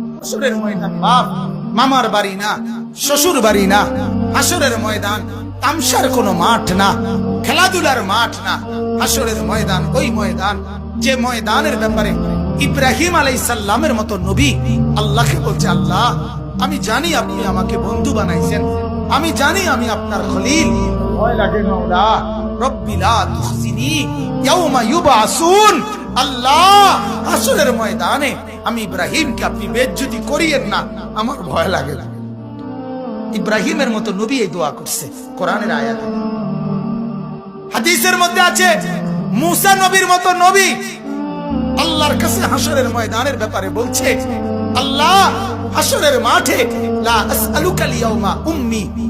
শ্বশুরের ময়দান, বাপ, মামার বাড়ি না, শ্বশুর বাড়ি না, হাসরের ময়দান, তামসার কোনো মাঠ না, খেলাধুলার মাঠ না, হাসরের ময়দান, ওই ময়দান, যে ময়দানের ব্যাপারে ইব্রাহিম আলাইসাল্লামের মতো নবী আল্লাহকে বলছে, আল্লাহ, আমি জানি আপনি আমাকে বন্ধু বানাইছেন, আমি জানি আমি আপনার খলিল। ভয় লাগে মাওলা রব্বি লা তুখজিনি, ইয়াউমা ইউবাসুন। আল্লাহ, হাসরের ময়দানে আমি ইব্রাহিমকে আপনি বেজ্জতি করিয়েন না। আমার ভয় লাগে না। ইব্রাহিমের মতো নবী এই দোয়া করছে কোরআনের আয়াতে। হাদিসের মধ্যে আছে, মুসা নবীর মতো নবী আল্লাহর কাছে হাসরের ময়দানের ব্যাপারে বলছে, আল্লাহ, হাসরের মাঠে লা আসআলুকা লিয়াউমা উম্মি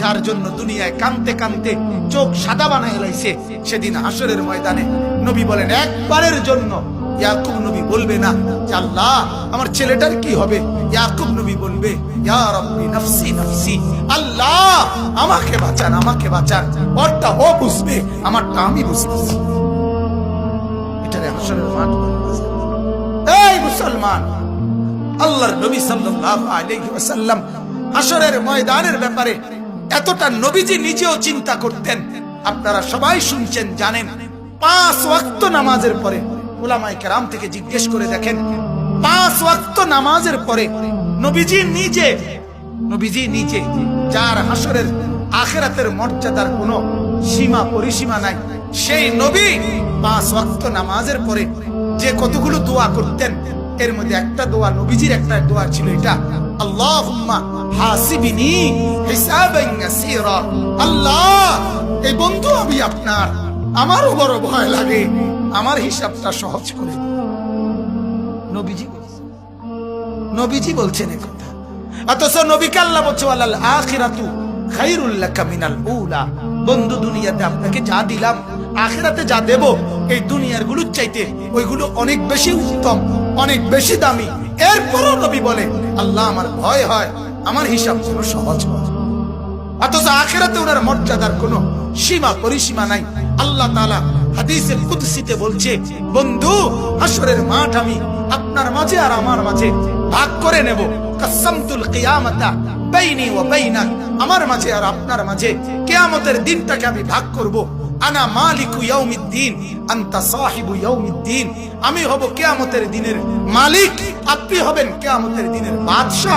যার জন্য দুনিয়ায় কানতে কানতে চোখ সাদা বানাই লাইছে। সেদিন হাসরের ময়দানে নবী বলেন, একবারের জন্য ইয়াকুব নবী বলবে না। আল্লাহ, আমার ছেলেটার কি হবে? ইয়াকুব নবী বলবে আল্লাহ, আমাকে বাঁচান আমাকে বাঁচান। ও বুঝবে, আমারটা আমি বুঝতেছি। এটারে মাঠ। এই মুসলমান, আল্লাহর নবী ময়দানের ব্যাপারে এতটা নবীজি নিজেও চিন্তা করতেন। আপনারা সবাই শুনছেন, জানেন, পাঁচ ওয়াক্ত নামাজের পরে ওলামায়ে কেরাম থেকে জিজ্ঞেস করে দেখেন, পাঁচ ওয়াক্ত নামাজের পরে নবীজি নিজে নবীজি নিজে যার হাসরের আখেরাতের মর্যাদার কোনো সীমা পরিসীমা নাই, সেই নবী পাঁচ ওয়াক্ত নামাজের পরে যে কতগুলো দোয়া করতেন, এর মধ্যে একটা দোয়া নবীজির একটা দোয়া ছিল এটা, আল্লাহুম্মা হাসিবিনি, হিসাবান ইয়াসীরা আল্লাহ, এই বন্ধু আমি আপনার। আমারও বড় ভয় লাগে। আমার হিসাবটা সহজ করে নবীজি নবীজি বলছেন এ কথা। অথচ নবীকে আল্লাহ বলছে আল্লাহ আখিরাতু খাইরুল লাকা মিনাল উলা। বন্ধু দুনিয়াতে আপনাকে যা দিলাম, আখিরাতে যা দেব, এই দুনিয়ারগুলোর চাইতে ওইগুলো অনেক বেশি উত্তম, অনেক বেশি দামি। এরপরও নবী বলে, আল্লাহ, আমার ভয় হয়। আমার হিসাব যেন সহজ অথচ আখেরাতে ওনার মর্যাদার কোনো সীমা পরিসীমা নাই। আল্লাহ তাআলা হাদিসে কুদসিতে বলছে, বন্ধু হাসরের মাঠ আমি আপনার মাঝে আর আমার মাঝে ভাগ করে নেব। কাসামতুল আমার মাঝে আর আপনার মাঝে কিয়ামতের দিনটাকে আমি ভাগ করব। আনা মালিকু ইয়াউমিদ্দিন, আনতা সাহিবু ইয়াউমিদ্দিন। আমি হব কিয়ামতের দিনের মালিক, আপনি হবেন কিয়ামতের দিনের বাদশা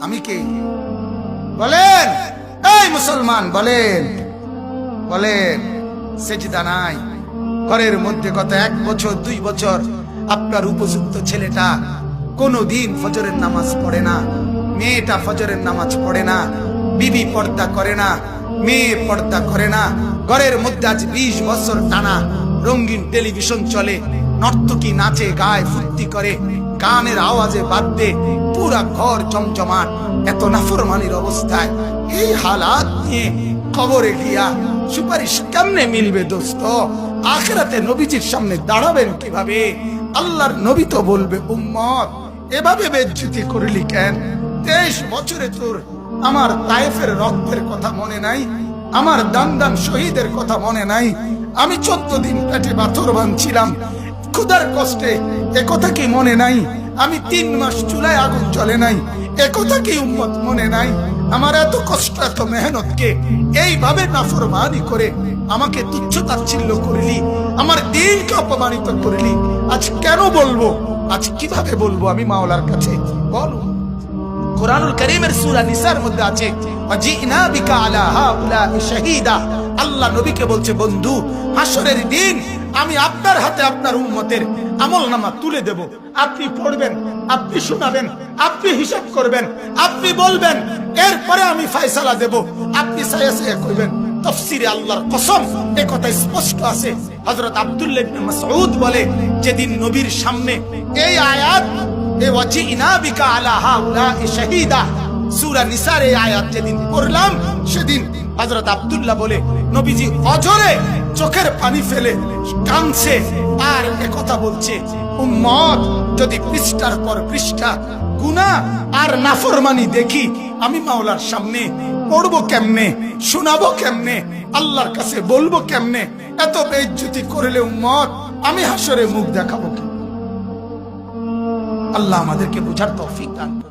আমি কে? বলেন। এই মুসলমান, বলেন। বলেন, সেজদা নাই। ঘরের মধ্যে গত এক বছর, দুই বছর আপনার উপযুক্ত ছেলেটা কোনো দিন ফজরের নামাজ পড়ে না, মেয়েটা ফজরের নামাজ পড়ে না, বিবি পর্দা করে না, মেয়ে পর্দা করে না। ঘরের মধ্যে আজ বিশ বছর টানা রঙিন টেলিভিশন চলে, নর্তকী নাচে, গায়ে ফুর্তি করে। গানের আওয়াজে বাদ্যে পুরা ঘর জমজমাট এত নাফরমানির অবস্থায় এই হালাত নিয়ে কবরে গিয়া সুপারিশ কেমনে মিলবে দোস্ত? আখেরাতে নবীজির সামনে দাঁড়াবেন কীভাবে? আল্লাহর নবী তো বলবে, উম্মত, এভাবে বেজ্জুতি করলি কেন? তেইশ বছরে তোর আমার তাইফের রক্তের কথা মনে নাই, আমার দান দান শহীদের কথা মনে নাই। আমি চোদ্দ দিন পেটে পাথর বাঁধছিলাম ক্ষুধার কষ্টে একথা কি মনে নাই? আমি তিন মাস চুলায় আগুন জ্বলে নাই। একথা কি উম্মত মনে নাই? আমার এত কষ্ট, এত মেহনতকে এইভাবে নাফরমানি করে আমাকে তুচ্ছ তাচ্ছিল্য করলি, আমার দিনকে অপমানিত করলি। আজ কেন বলব? আজ কীভাবে বলব আমি মাওলার কাছে? বলো। কোরআনুল করিমের সূরা নিসার মধ্যে আছে, ওয়াজিনা বিকা আলা হাউলাই শাহীদা। আল্লাহ নবীকে বলছে, বন্ধু হাসরের দিন আমি আপনার হাতে আপনার উম্মতের আমল নামা তুলে দেব। আপনি পড়বেন, আপনি শোনাবেন, আপনি হিসাব করবেন, আপনি বলবেন, এরপরে আমি ফয়সালা দেব। আপনি করবেন আছে। হযরত আব্দুল্লাহ যেদিন নবীর সামনে এ আয়াত যেদিন সেদিন আব্দুল্লাহ বলে, নবীজি অজরে চোখের পানি ফেলে কাঁদছে আর কথা বলছে, উম্মত, যদি পৃষ্ঠার পর পৃষ্ঠা, গুনাহ আর নাফরমানি দেখি, আমি মাওলার সামনে পড়ব কেমনে, শোনাবো কেমনে, আল্লাহর কাছে বলব কেমনে, এত বেজ্জতি করলে উম্মত, আমি হাসরে মুখ দেখাবো কি আল্লাহ আমাদেরকে বোঝার তৌফিক দান করুন।